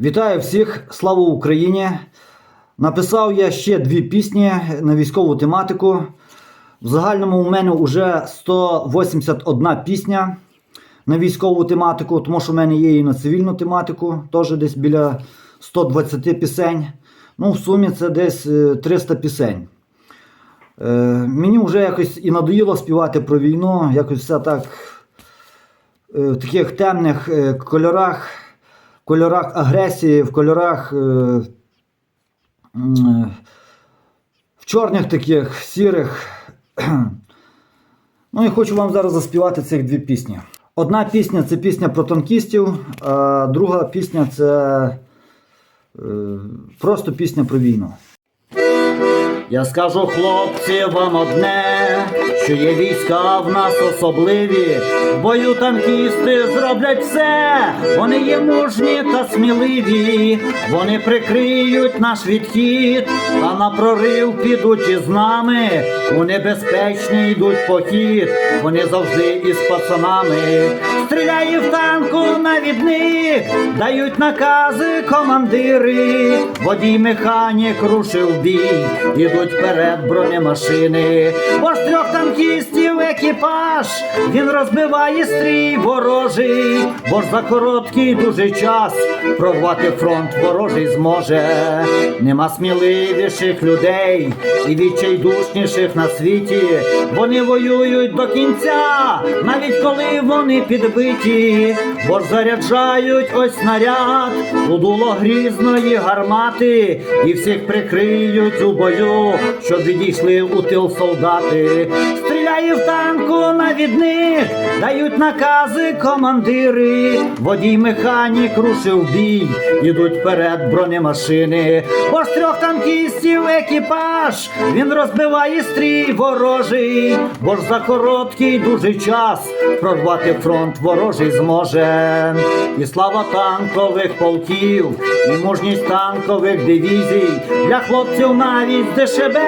Вітаю всіх! Слава Україні! Написав я ще дві пісні на військову тематику. В загальному у мене вже 181 пісня на військову тематику, тому що в мене є і на цивільну тематику, теж десь біля 120 пісень. Ну, в сумі це десь е, 300 пісень. Е, мені вже якось і надоїло співати про війну, якось все так е, в таких темних е, кольорах, кольорах агресії, в кольорах е, в чорних таких сірих. Ну і хочу вам зараз заспівати цих дві пісні. Одна пісня це пісня про танкістів, а друга пісня це е, просто пісня про війну. Я скажу хлопці вам одне, що є війська в нас особливі. Бою танкісти зроблять все. Вони є мужні та сміливі. Вони прикриють наш відхід, та на прорив підуть із нами. У небезпечний йдуть похід. Вони завжди із пацанами. Стріляє в танку навідник, дають накази командири. Водій механік рушив бій, ідуть вперед бронемашини. З трьох танкістів екіпаж, він розбиває стрій ворожий, бо ж за короткий дуже час прорвати фронт ворожий зможе. Нема сміливіших людей і відчайдушніших на світі. Вони воюють до кінця, навіть коли вони підбиті, бо ж заряджають ось снаряд у дуло грізної гармати, і всіх прикриють у бою, щоб відійшли у тил солдати. Стріляє в танку навідник, дають накази командири. Водій механік рушив бій, ідуть вперед бронемашини. Бо ж трьох танкістів екіпаж, він розбиває стрій ворожий, бо ж за короткий дуже час прорвати фронт ворожий зможе. І слава танкових полків, і мужність танкових дивізій для хлопців навіть з ДШБ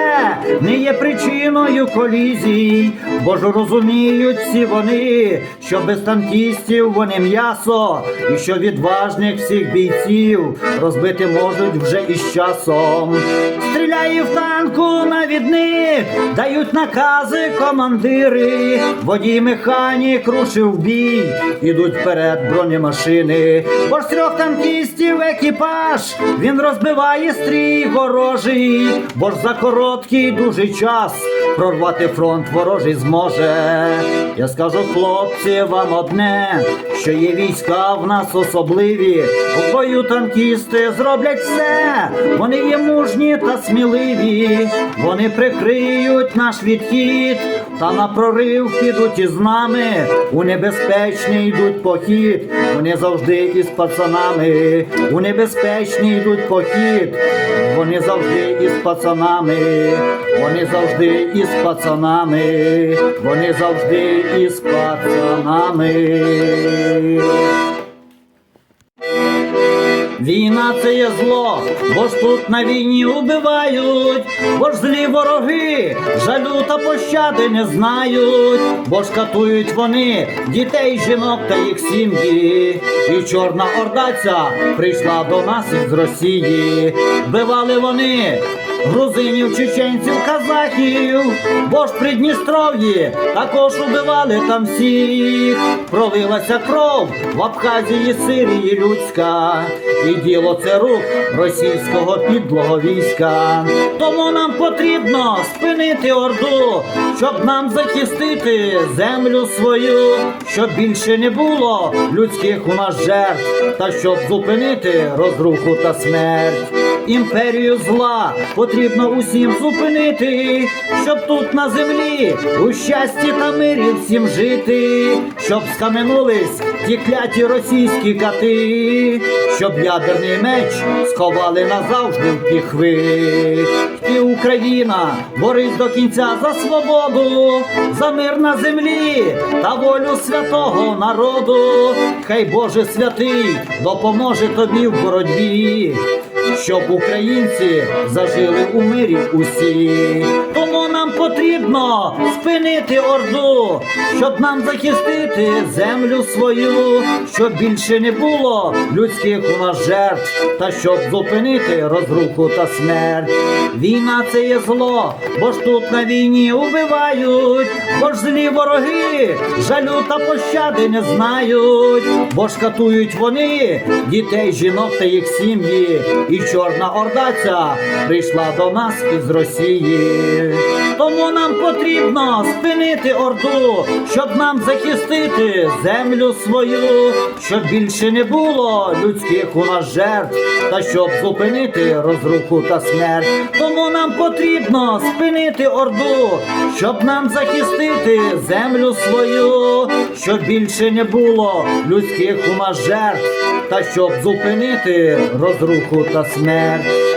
не є причиною колізій, бо ж розуміють всі вони, що без танкістів вони м'ясо, і що відважних всіх бійців розбити можуть вже із часом. Стріляє в танку навідник, дають накази командири, водій механік рушив бій, ідуть вперед бронемашини, бо ж трьох танкістів екіпаж, він розбиває стрій ворожий, бо ж за короткий дуже час прорвати фронт ворожий зможе. Я скажу, хлопці, вам одне, що є війська в нас особливі, у бою танкісти зроблять все, вони є мужні та сміливі, вони прикриють наш відхід, та на прорив підуть із нами, у небезпечний йдуть похід, вони завжди із пацанами, у небезпечний йдуть похід, вони завжди із пацанами, вони завжди із пацанами, вони завжди із пацанами. Війна це є зло, бо ж тут на війні убивають, бо ж злі вороги жалю та пощади не знають, бо ж катують вони дітей, жінок та їх сім'ї. І чорна ордаця прийшла до нас із Росії. Вбивали вони грузинів, чеченців, казахів, бо ж при Дністров'ї також убивали там всіх. Пролилася кров в Абхазії, Сирії людська, і діло це рук російського підлого війська. Тому нам потрібно спинити орду, щоб нам захистити землю свою, щоб більше не було людських у нас жертв, та щоб зупинити розруху та смерть. Імперію зла потрібно усім зупинити, щоб тут на землі у щасті та мирі всім жити, щоб скаменулись ті кляті російські кати, щоб ядерний меч сховали назавжди в піхви. І Україна борись до кінця за свободу, за мир на землі та волю святого народу. Хай Боже святий допоможе тобі в боротьбі щоб українці зажили у мирі усі. Потрібно спинити орду, щоб нам захистити землю свою, щоб більше не було людських у нас жертв, та щоб зупинити розруху та смерть. Війна це є зло, бо ж тут на війні убивають, бо ж злі вороги жалю та пощади не знають, бо ж катують вони дітей, жінок та їх сім'ї, і чорна орда ця прийшла до нас із Росії. Тому нам потрібно спинити орду, щоб нам захистити землю свою, щоб більше не було людських у нас жертв, та щоб зупинити розруху та смерть. Тому нам потрібно спинити орду, щоб нам захистити землю свою, щоб більше не було людських у нас жертв, та щоб зупинити розруху та смерть.